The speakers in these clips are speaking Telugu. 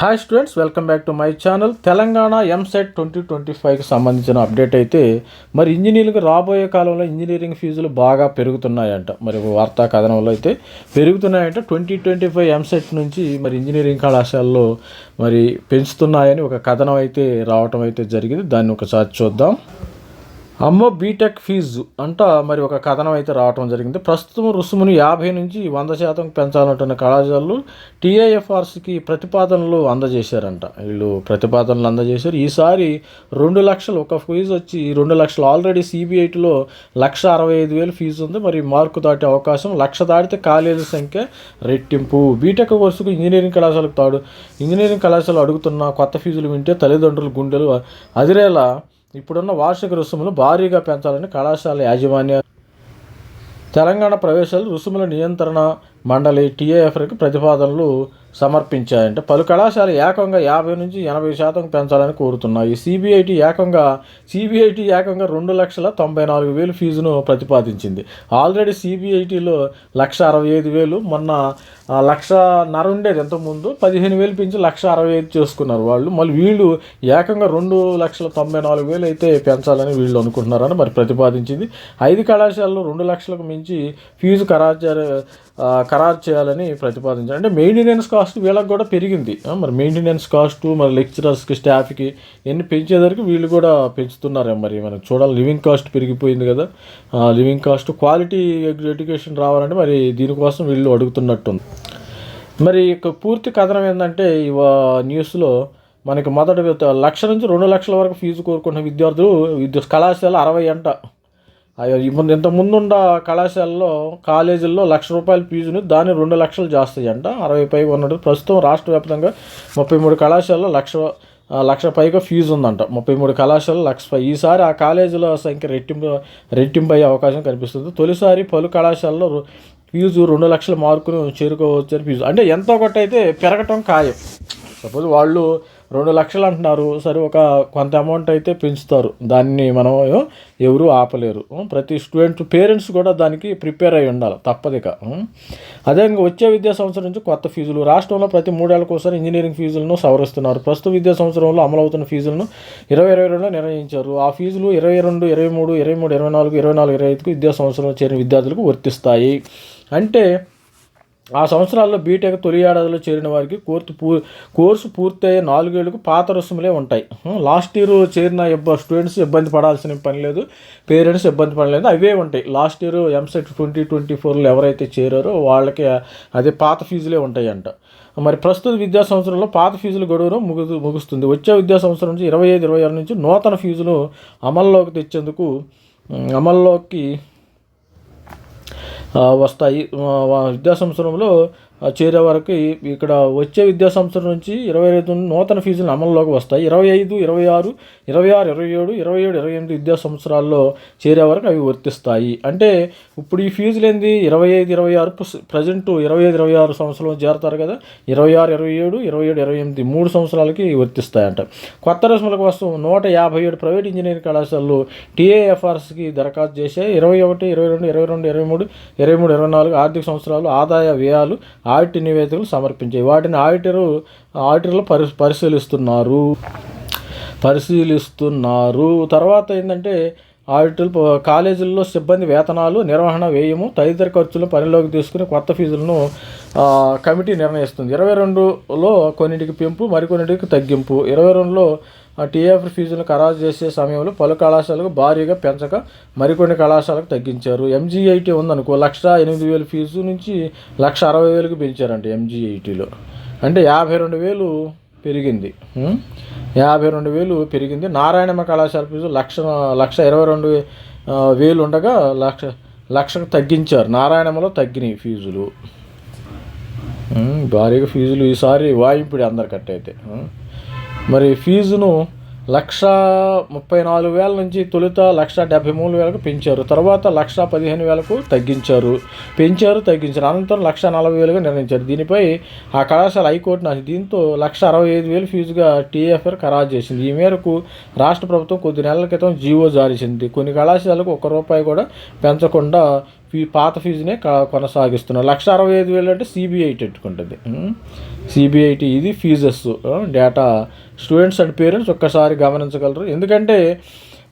Hi students welcome back to my channel Telangana EAMCET twenty twenty ఫైవ్కి సంబంధించిన అప్డేట్ అయితే మరి ఇంజనీరింగ్ రాబోయే కాలంలో ఇంజనీరింగ్ ఫీజులు బాగా పెరుగుతున్నాయంట. మరి ఒక వార్తా కథనంలో అయితే పెరుగుతున్నాయంట. ట్వంటీ ట్వంటీ ఫైవ్ ఎంసెట్ నుంచి మరి ఇంజనీరింగ్ కళాశాలలో మరి పెంచుతున్నాయని ఒక కథనం అయితే రావటం అయితే జరిగింది. దాన్ని ఒకసారి చూద్దాం. అమ్మో బీటెక్ ఫీజు అంట మరి ఒక కథనం అయితే రావటం జరిగింది. ప్రస్తుతం రుసుమును యాభై నుంచి వంద శాతం పెంచాలంటున్న కళాశాలలు టీఐఎఫ్ఆర్సీకి ప్రతిపాదనలు అందజేశారంట. వీళ్ళు ప్రతిపాదనలు అందజేశారు. ఈసారి రెండు లక్షలు ఒక ఫీజు వచ్చి రెండు లక్షలు. ఆల్రెడీ సిబిఐటిలో లక్ష అరవై ఐదు వేలు ఫీజు ఉంది. మరి మార్కు దాటే అవకాశం లక్ష దాటితే కాలేజీ సంఖ్య రెట్టింపు. బీటెక్ కోర్సుకు ఇంజనీరింగ్ కళాశాలకు తాడు. ఇంజనీరింగ్ కళాశాల అడుగుతున్న కొత్త ఫీజులు వింటే తల్లిదండ్రులు గుండెలు అదిరేలా ఇప్పుడున్న వార్షిక రుసుములు భారీగా పెంచాలని కళాశాల యాజమాన్య తెలంగాణ ప్రవేశాలు రుసుముల నియంత్రణ మండలి టీఏఎఫ్కి ప్రతిపాదనలు సమర్పించాయంటే. పలు కళాశాల ఏకంగా యాభై నుంచి ఎనభై శాతం పెంచాలని కోరుతున్నాయి. సిబిఐటి ఏకంగా సిబిఐటి ఏకంగా రెండు లక్షల తొంభై నాలుగు వేలు ఫీజును ప్రతిపాదించింది. ఆల్రెడీ సిబిఐటిలో లక్ష అరవై ఐదు వేలు మొన్న లక్ష నర ఉండేది ఎంతకుముందు పదిహేను వేలు పెంచి లక్ష అరవై ఐదు చేసుకున్నారు వాళ్ళు. మళ్ళీ వీళ్ళు ఏకంగా రెండు లక్షల తొంభై నాలుగు వేలు అయితే పెంచాలని వీళ్ళు అనుకుంటున్నారని మరి ప్రతిపాదించింది. ఐదు కళాశాలలో రెండు లక్షలకు మించి ఫీజు ఖరారు ఖరారు చేయాలని ప్రతిపాదించారు. అంటే మెయింటెనెన్స్ కాస్ట్ వీళ్ళకి కూడా పెరిగింది. మరి మెయింటెనెన్స్ కాస్ట్ మరి లెక్చరర్స్కి స్టాఫ్కి ఎన్ని పెంచేసరికి వీళ్ళు కూడా పెంచుతున్నారు మరి. మనం చూడాలి లివింగ్ కాస్ట్ పెరిగిపోయింది కదా. లివింగ్ కాస్ట్ క్వాలిటీ ఎడ్యుకేషన్ రావాలంటే మరి దీనికోసం వీళ్ళు అడుగుతున్నట్టుంది. మరి ఇక పూర్తి కథనం ఏంటంటే ఇవ న్యూస్లో మనకి మొదటి లక్ష నుంచి రెండు లక్షల వరకు ఫీజు కోరుకున్న విద్యార్థులు విద్యా కళాశాల అరవై అంట. ఇంత ముందుండ కళాశాలలో కాలేజీల్లో లక్ష రూపాయల ఫీజుని దాన్ని రెండు లక్షలు చేస్తాయంట అరవై పైగా ఉన్నట్టు ప్రస్తుతం రాష్ట్ర వ్యాప్తంగా ముప్పై మూడు కళాశాలలో లక్ష లక్ష పైగా ఫీజు ఉందంట ముప్పై మూడు కళాశాలలు లక్ష పై ఈసారి ఆ కాలేజీల సంఖ్య రెట్టింపు రెట్టింపు అయ్యే అవకాశం కనిపిస్తుంది. తొలిసారి పలు కళాశాలలో ఫీజు రెండు లక్షల మార్కును చేరుకోవచ్చని ఫీజు. అంటే ఎంతో ఒకటి అయితే పెరగటం ఖాయం. సపోజ్ వాళ్ళు రెండు లక్షలు అంటున్నారు. సరే ఒక కొంత అమౌంట్ అయితే పెంచుతారు. దాన్ని మనం ఎవరు ఆపలేరు. ప్రతి స్టూడెంట్ పేరెంట్స్ కూడా దానికి ప్రిపేర్ అయి ఉండాలి. తప్పదిక అదే వచ్చే విద్యా సంవత్సరం నుంచి కొత్త ఫీజులు. రాష్ట్రంలో ప్రతి మూడేళ్ళకు ఒకసారి ఇంజనీరింగ్ ఫీజులను సవరిస్తున్నారు. ప్రస్తుత విద్యా సంవత్సరంలో అమలవుతున్న ఫీజులను ఇరవై ఇరవై రెండులో నిర్ణయించారు. ఆ ఫీజులు ఇరవై రెండు ఇరవై మూడు ఇరవై మూడు ఇరవై నాలుగు ఇరవై నాలుగు ఇరవై ఐదుకు విద్యా సంవత్సరంలో చేరిన విద్యార్థులకు వర్తిస్తాయి. అంటే ఆ సంవత్సరాల్లో బీటెక్ తొలి ఏడాదిలో చేరిన వారికి కోర్సు పూ కోర్సు పూర్తయ్యే నాలుగేళ్ళకు పాత రుసుములే ఉంటాయి. లాస్ట్ ఇయర్ చేరిన ఇబ్బ స్టూడెంట్స్ ఇబ్బంది పడాల్సిన పని లేదు పేరెంట్స్ ఇబ్బంది పడలేదు అవే ఉంటాయి. Last year EAMCET twenty twenty ఫోర్లో ఎవరైతే చేరారో వాళ్ళకి అదే పాత ఫీజులే ఉంటాయంట. మరి ప్రస్తుత విద్యా సంవత్సరంలో పాత ఫీజుల గడువును ముగు ముగుస్తుంది. వచ్చే విద్యా సంవత్సరం నుంచి ఇరవై ఐదు ఇరవై ఆరు నుంచి నూతన ఫీజులు అమల్లోకి తెచ్చేందుకు అమల్లోకి వస్తాయి. వా- విద్యా సంవత్సరంలో చేరే వరకు ఇక్కడ వచ్చే విద్యా సంవత్సరం నుంచి ఇరవై ఐదు నూతన ఫీజులు అమల్లోకి వస్తాయి. ఇరవై ఐదు ఇరవై ఆరు ఇరవై ఆరు ఇరవై ఏడు ఇరవై ఏడు ఇరవై ఎనిమిది విద్యా సంవత్సరాల్లో చేరే వరకు అవి వర్తిస్తాయి. అంటే ఇప్పుడు ఈ ఫీజులు ఏంది? ఇరవై ఐదు ఇరవై ఆరు ప్రజెంట్ ఇరవై ఐదు ఇరవై ఆరు సంవత్సరంలో చేరతారు కదా? ఇరవై ఆరు ఇరవై ఏడు ఇరవై ఏడు ఇరవై ఎనిమిది మూడు సంవత్సరాలకి వర్తిస్తాయంట. కొత్త రుసుముల కోసం నూట యాభై ఏడు ప్రైవేట్ ఇంజనీరింగ్ కళాశాలలు టీఏఎఫ్ఆర్స్కి దరఖాస్తు చేసే ఇరవై ఒకటి ఇరవై రెండు ఇరవై రెండు ఇరవై మూడు ఇరవై మూడు ఇరవై నాలుగు ఆర్థిక సంవత్సరాలు ఆదాయ వ్యయాలు ఆడిట్ నివేదికలు సమర్పించాయి. వాటిని ఆడిటరు ఆడిటర్లు పరి పరిశీలిస్తున్నారు. పరిశీలిస్తున్నారు. తర్వాత ఏంటంటే ఆడిటర్లు కాలేజీల్లో సిబ్బంది వేతనాలు నిర్వహణ వ్యయము తదితర ఖర్చులు పనిలోకి తీసుకుని కొత్త ఫీజులను కమిటీ నిర్ణయిస్తుంది. ఇరవై రెండులో కొన్నిటికి పెంపు మరికొన్నిటికి తగ్గింపు. ఇరవై రెండులో టీఎఫ్ ఫీజులను ఖరారు చేసే సమయంలో పలు కళాశాలకు భారీగా పెంచక మరికొన్ని కళాశాలకు తగ్గించారు. ఎంజీఐటీ ఉందనుకో లక్ష ఎనిమిది వేలు ఫీజు నుంచి లక్ష అరవై వేలకు పెంచారంట ఎంజీఐటీలో. అంటే యాభై రెండు వేలు పెరిగింది. యాభై రెండు వేలు పెరిగింది. నారాయణమ్మ కళాశాల ఫీజు లక్ష లక్ష ఇరవై రెండు వేలు ఉండగా లక్ష లక్షకు తగ్గించారు. నారాయణమ్మలో తగ్గినాయి ఫీజులు. భారీగా ఫీజులు ఈసారి వాయింపుడి అందరికట్టయితే ఉం. మరి ఫీజును లక్ష ముప్పై నాలుగు వేల నుంచి తొలుత లక్ష డెబ్బై మూడు వేలకు పెంచారు. తర్వాత లక్ష పదిహేను వేలకు తగ్గించారు. పెంచారు తగ్గించారు. అనంతరం లక్ష నలభై వేలుగా నిర్ణయించారు. దీనిపై ఆ కళాశాల హైకోర్టు దీంతో లక్ష అరవై ఐదు వేలు ఫీజుగా టీఎఫ్ఆర్ ఖరారు చేసింది. ఈ మేరకు రాష్ట్ర ప్రభుత్వం కొద్ది నెలల క్రితం జీవో జారీ చేసింది. కొన్ని కళాశాలకు ఒక్క రూపాయి కూడా పెంచకుండా ఫీ పాత ఫీజునే కొనసాగిస్తున్నారు. లక్ష అరవై ఐదు వేలు అంటే సిబిఐటి పెట్టుకుంటుంది. సిబిఐటి ఇది fees data. Students and parents ఒక్కసారి గమనించగలరు. ఎందుకంటే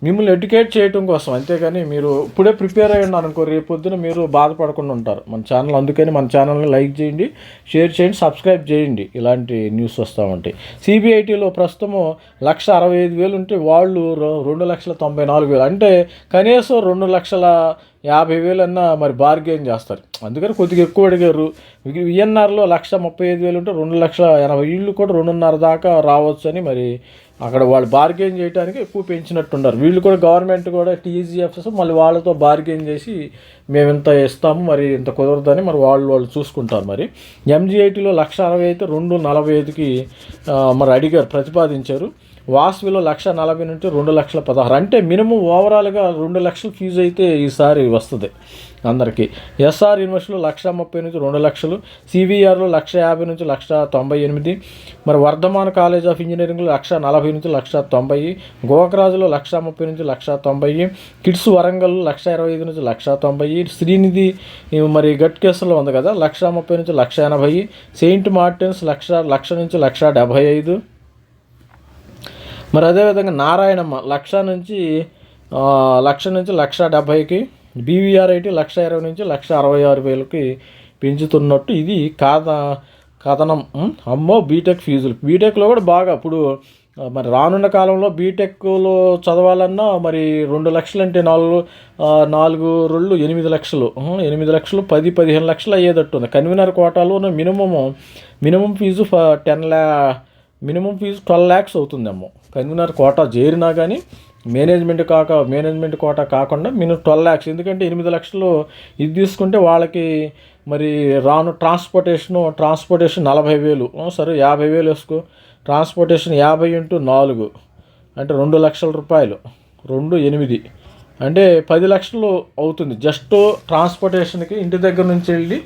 మిమ్మల్ని ఎడ్యుకేట్ చేయడం కోసం అంతేగాని మీరు ఇప్పుడే ప్రిపేర్ అయ్యి ఉన్నారు అనుకో రేపు మీరు బాధపడకుండా ఉంటారు. మన ఛానల్ అందుకని మన ఛానల్ని లైక్ చేయండి షేర్ చేయండి సబ్స్క్రైబ్ చేయండి. ఇలాంటి న్యూస్ వస్తూ ఉంటాయి. సిబిఐటీలో ప్రస్తుతము లక్ష అరవై ఐదు వేలు ఉంటే వాళ్ళు రెండు లక్షల తొంభై నాలుగు వేలు. అంటే కనీసం రెండు లక్షల యాభై వేలన్నా మరి బార్గెయిన్ చేస్తారు. అందుకని కొద్దిగా ఎక్కువ అడిగారు. విఎన్ఆర్లో లక్ష ముప్పై ఐదు వేలు ఉంటే రెండు లక్షల ఎనభై ఇళ్ళు కూడా రెండున్నర దాకా రావచ్చు అని మరి అక్కడ వాళ్ళు బార్గెయిన్ చేయడానికి ఎక్కువ పెంచినట్టున్నారు. వీళ్ళు కూడా గవర్నమెంట్ కూడా టీజీఎఫ్ఎస్ మళ్ళీ వాళ్ళతో బార్గెయిన్ చేసి మేము ఇంత ఇస్తాము మరి ఇంత కుదరదని మరి వాళ్ళు వాళ్ళు చూసుకుంటారు మరి. ఎంజీఐటీలో లక్ష అరవై అయితే రెండు నలభై ఐదుకి మరి అడిగారు ప్రతిపాదించారు. వాసవిలో లక్ష నలభై నుంచి రెండు లక్షల పదహారు. అంటే మినిమం ఓవరాల్గా రెండు లక్షల ఫీజు అయితే ఈసారి వస్తుంది అందరికీ. ఎస్ఆర్ యూనివర్సిటీలో లక్ష ముప్పై నుంచి రెండు లక్షలు సివిఆర్లో లక్ష యాభై నుంచి లక్ష తొంభై ఎనిమిది మరి వర్ధమాన్ కాలేజ్ ఆఫ్ ఇంజనీరింగ్లో లక్ష నలభై నుంచి లక్ష తొంభై గోకరాజులో లక్ష ముప్పై నుంచి లక్ష తొంభై కిడ్స్ వరంగల్ లక్ష ఇరవై ఐదు నుంచి లక్ష తొంభై శ్రీనిధి మరి గట్ కేసులో ఉంది కదా లక్ష ముప్పై నుంచి లక్ష ఎనభై సెయింట్ మార్టిన్స్ లక్ష లక్ష నుంచి లక్ష డెబ్భై ఐదు మరి అదేవిధంగా నారాయణమ్మ లక్ష నుంచి లక్ష నుంచి లక్ష డెబ్భైకి బీవీఆర్ ఐటీ లక్ష ఇరవై నుంచి లక్ష అరవై ఆరు వేలకి పెంచుతున్నట్టు ఇది కథ కథనం. అమ్మో బీటెక్ ఫీజులు. బీటెక్లో కూడా బాగా ఇప్పుడు మరి రానున్న కాలంలో బీటెక్లో చదవాలన్నా మరి రెండు లక్షలు అంటే నాలుగు నాలుగు రెండు ఎనిమిది లక్షలు. ఎనిమిది లక్షలు పది పదిహేను లక్షలు అయ్యేటట్టు ఉంది కన్వీనర్ కోటాలో మినిమము మినిమం ఫీజు టెన్ ల్యా మినిమం ఫీజు ట్వెల్వ్ ల్యాక్స్ అవుతుందేమో. కన్వీనర్ కోటా చేరినా కానీ మేనేజ్మెంట్ కాక మేనేజ్మెంట్ కోటా కాకుండా మినిమం ట్వెల్వ్ ల్యాక్స్. ఎందుకంటే ఎనిమిది లక్షలు ఇది తీసుకుంటే వాళ్ళకి మరి రాను ట్రాన్స్పోర్టేషను ట్రాన్స్పోర్టేషన్ నలభై వేలు. సరే యాభై వేలు వేసుకో. ట్రాన్స్పోర్టేషన్ యాభై ఇంటూ నాలుగు అంటే రెండు లక్షల రూపాయలు. రెండు ఎనిమిది. అంటే పది లక్షలు అవుతుంది. జస్ట్ ట్రాన్స్పోర్టేషన్కి ఇంటి దగ్గర నుంచి వెళ్ళి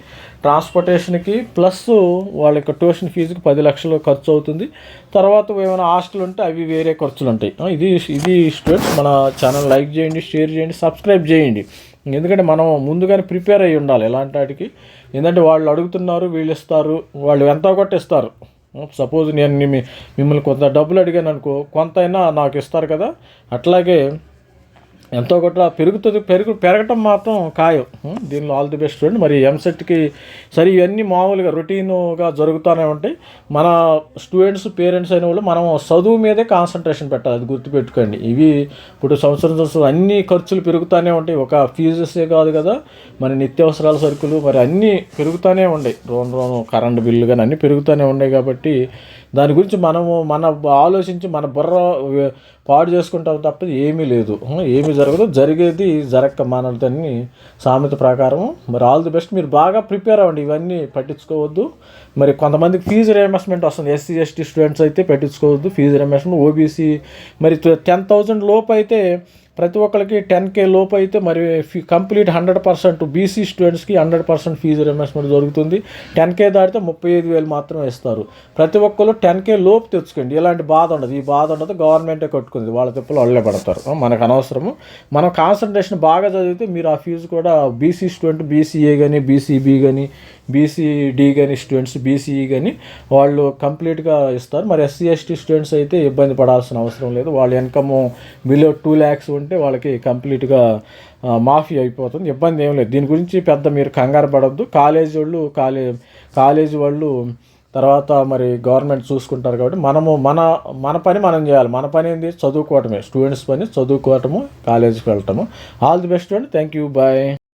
ట్రాన్స్పోర్టేషన్కి ప్లస్ వాళ్ళ యొక్క ట్యూషన్ ఫీజుకి పది లక్షలు ఖర్చు అవుతుంది. తర్వాత ఏమైనా హాస్టల్ ఉంటే అవి వేరే ఖర్చులు ఉంటాయి. ఇది ఇది స్టూడెంట్స్ మన ఛానల్ లైక్ చేయండి షేర్ చేయండి సబ్స్క్రైబ్ చేయండి. ఎందుకంటే మనం ముందుగానే ప్రిపేర్ అయ్యి ఉండాలి ఎలాంటి వాటికి ఎందుకంటే వాళ్ళు అడుగుతున్నారు వీళ్ళు ఇస్తారు వాళ్ళు ఎంతో ఒకటి ఇస్తారు సపోజ్ నేను మిమ్మల్ని కొంత డబ్బులు అడిగాను అనుకో కొంత అయినా నాకు ఇస్తారు కదా. అట్లాగే ఎంతో గొట్ల పెరుగుతుంది పెరుగు పెరగటం మాత్రం ఖాయం. దీనిలో ఆల్ ది బెస్ట్ చూడండి. మరి ఎంసెట్కి సరే ఇవన్నీ మామూలుగా రొటీన్గా జరుగుతూనే ఉంటాయి. మన స్టూడెంట్స్ పేరెంట్స్ అయిన వాళ్ళు మనం చదువు మీదే కాన్సన్ట్రేషన్ పెట్టాలి. అది గుర్తుపెట్టుకోండి. ఇవి ఇప్పుడు సంవత్సరం సంవత్సరం అన్ని ఖర్చులు పెరుగుతూనే ఉంటాయి. ఒక ఫీజెసే కాదు కదా. మరి నిత్యావసరాల సరుకులు మరి అన్నీ పెరుగుతూనే ఉన్నాయి రోన్ రోను కరెంట్ బిల్లు కానీ అన్నీ పెరుగుతూనే ఉన్నాయి కాబట్టి దాని గురించి మనము మన ఆలోచించి మన బుర్ర పాడు చేసుకుంటాం తప్ప ఏమీ లేదు. ఏమీ జరగదు. జరిగేది జరగక మానదని సామెత ప్రకారం మరి ఆల్ ది బెస్ట్. మీరు బాగా ప్రిపేర్ అవ్వండి. ఇవన్నీ పట్టించుకోవద్దు. మరి కొంతమంది ఫీజు రియంబర్స్మెంట్ వస్తుంది. ఎస్సీ ఎస్టీ స్టూడెంట్స్ అయితే పెట్టించుకోవద్దు. Fees reimbursement OBC. మరి టెన్ థౌజండ్ లోపు అయితే ప్రతి ఒక్కరికి టెన్ కే లోపు అయితే మరి fee complete hundred percent BC స్టూడెంట్స్కి హండ్రెడ్ పర్సెంట్ ఫీజు రియంబర్స్మెంట్ దొరుకుతుంది. టెన్ కే దాటితే ముప్పై ఐదు వేలు మాత్రమే ఇస్తారు. ప్రతి ఒక్కరు టెన్ కే లోపు తెచ్చుకోండి. ఇలాంటి బాధ ఉండదు. ఈ బాధ ఉండదు. గవర్నమెంటే కట్టుకుంది. వాళ్ళ తిప్పలు వాళ్ళే పడతారు. మనకు అనవసరము. మనం కాన్సన్ట్రేషన్ బాగా చదివితే మీరు ఆ ఫీజు కూడా బీసీ స్టూడెంట్ బీసీఏ కానీ బీసీబీ కానీ బీసీడీ కానీ స్టూడెంట్స్ బీసీఈ కానీ వాళ్ళు కంప్లీట్గా ఇస్తారు. మరి ఎస్సీ ఎస్టీ స్టూడెంట్స్ అయితే ఇబ్బంది పడాల్సిన అవసరం లేదు. వాళ్ళ ఇన్కమ్ బిలో టూ ల్యాక్స్ ఉంటే వాళ్ళకి కంప్లీట్గా మాఫీ అయిపోతుంది. ఇబ్బంది ఏం లేదు. దీని గురించి పెద్ద మీరు కంగారు పడద్దు. కాలేజీ వాళ్ళు కాలే కాలేజీ వాళ్ళు తర్వాత మరి గవర్నమెంట్ చూసుకుంటారు కాబట్టి మనము మన మన పని మనం చేయాలి. మన పని ఏంది? చదువుకోవటమే. స్టూడెంట్స్ పని చదువుకోవటము కాలేజీకి వెళ్ళటము. ఆల్ ది బెస్ట్ అండి. Thank you bye.